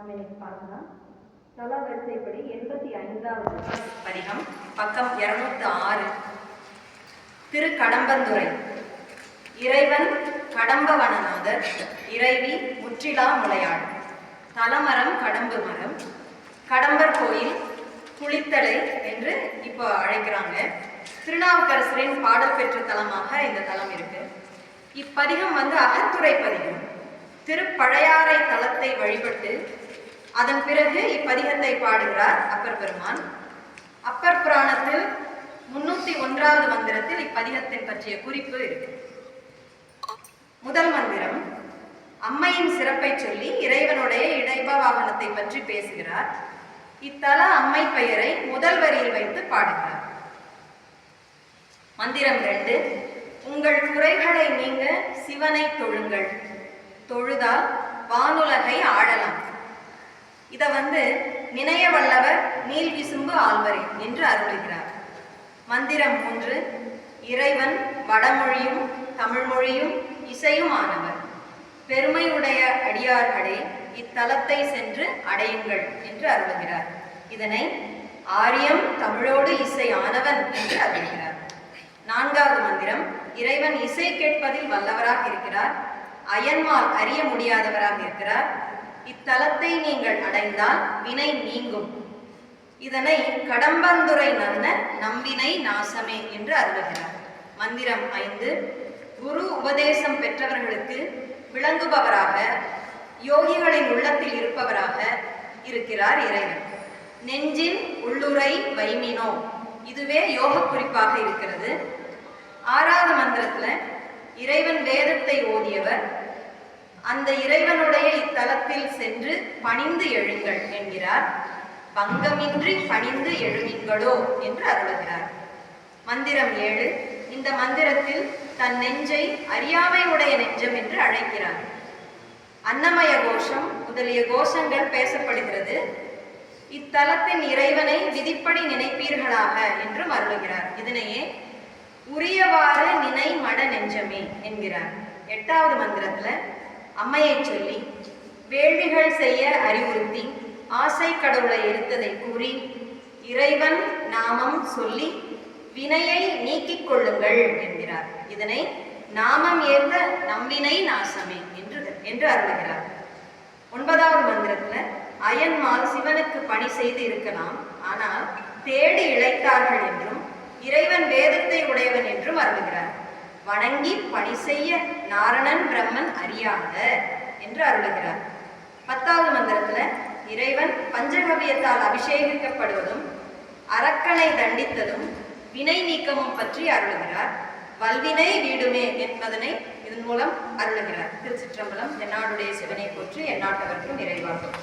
நம்ம இன்னைக்கு பார்க்கலாம். தலா வரிசைப்படி எண்பத்தி ஐந்தாவது பதிகம் பக்கம் இருநூத்தி ஆறு. திரு கடம்பந்துரை இறைவன் கடம்பவனநாதர் இறைவி முற்றிலா முளையாள். தலமரம் கடம்பு மரம் கடம்பர் கோயில் குளித்தலை என்று இப்போ அழைக்கிறாங்க. திருநாவுக்கரசரின் பாடல் பெற்ற தலமாக இந்த தலம் இருக்கு. இப்பதிகம் வந்து அகத்துறை பதிகம் திருப்பழையாறை தலத்தை வழிபட்டு அதன் பிறகு இப்பதிகத்தை பாடுகிறார் அப்பர் பெருமான். அப்பர் புராணத்தில் முன்னூத்தி ஒன்றாவது மந்திரத்தில் இப்பதிகத்தின் பற்றிய குறிப்பு இருக்கு. முதல் மந்திரம் அம்மையின் சிறப்பை சொல்லி இறைவனுடைய இடைப வாகனத்தை பற்றி பேசுகிறார். இத்தல அம்மை பெயரை முதல் வரியில் வைத்து பாடுகிறார். மந்திரம் ரெண்டு உங்கள் குறைகளை நீங்க சிவனை தொழுங்கள். தொழுதால் வானுலகை ஆடலாம். இதை வந்து நினைய வல்லவர் நீல் விசும்பு ஆழ்வரே என்று அருளுகிறார். மந்திரம் மூன்று இறைவன் வடமொழியும் தமிழ்மொழியும் இசையும் ஆனவர் பெருமையுடைய அடியார்களே இத்தலத்தை சென்று அடையுங்கள் என்று அருளுகிறார். இதனை ஆரியம் தமிழோடு இசை ஆனவன் என்று அருளுகிறார். நான்காவது மந்திரம் இறைவன் இசை கேட்பதில் வல்லவராக இருக்கிறார். அயன்மால் அறிய முடியாதவராக இருக்கிறார். இத்தலத்தை நீங்கள் அடைந்தால் வினை நீங்கும். இதனை கடம்பந்துரை நன்ன நம்பினை நாசமே என்று அருளுகிறார். மந்திரம் ஐந்து. குரு உபதேசம் பெற்றவர்களுக்கு விளங்குபவராக யோகிகளின் உள்ளத்தில் இருப்பவராக இருக்கிறார் இறைவன். நெஞ்சின் உள்ளுரை வைமினோ. இதுவே யோக குறிப்பாக இருக்கிறது. ஆறாவது மந்திரத்துல இறைவன் வேதத்தை ஓதியவர் அந்த இறைவனுடைய இத்தலத்தில் சென்று பணிந்து எழுங்கள் என்கிறார். பங்கமின்றி பணிந்து எழுவீங்களோ என்று அருளுகிறார். மந்திரம் ஏழு. இந்த மந்திரத்தில் தன் நெஞ்சை அறியாமை உடைய நெஞ்சம் என்று அழைக்கிறார். அன்னமய கோஷம் முதலிய கோஷங்கள் பேசப்படுகிறது. இத்தலத்தின் இறைவனை விதிப்படி நினைப்பீர்களாக என்றும் அருளுகிறார். இதனையே உரியவாறு நினை மட நெஞ்சமே என்கிறார். எட்டாவது மந்திரத்துல அம்மையை சொல்லி வேள்விகள் செய்ய அறிவுறுத்தி ஆசை கடவுளை எடுத்ததை கூறி இறைவன் நாமம் சொல்லி வினையை நீக்கிக் கொள்ளுங்கள் என்கிறார். இதனை நாமம் ஏற்ற நம்பினை நாசமே என்று என்று அருளுகிறார். ஒன்பதாவது மந்திரத்தில் அயன்மால் சிவனுக்கு பணி செய்து இருக்கலாம் ஆனால் தேடி இழைத்தார்கள் என்றும் இறைவன் வேதத்தை உடையவன் என்றும் அருளுகிறார். வணங்கி பணி செய்ய நாரணன் பிரம்மன் அறியாத என்று அருளுகிறார். பத்தாவது மந்திரத்துல இறைவன் பஞ்சகவியத்தால் அபிஷேகிக்கப்படுவதும் அரக்கனை தண்டித்ததும் வினை நீக்கமும் பற்றி அருளுகிறார். வல்வினை வீடுமே என்பதனை இதன் மூலம் அருளுகிறார். திருச்சிற்றம்பலம் என்னாடுடைய சிவனை போற்று எந்நாட்டவர்க்கும் நிறைவாகும்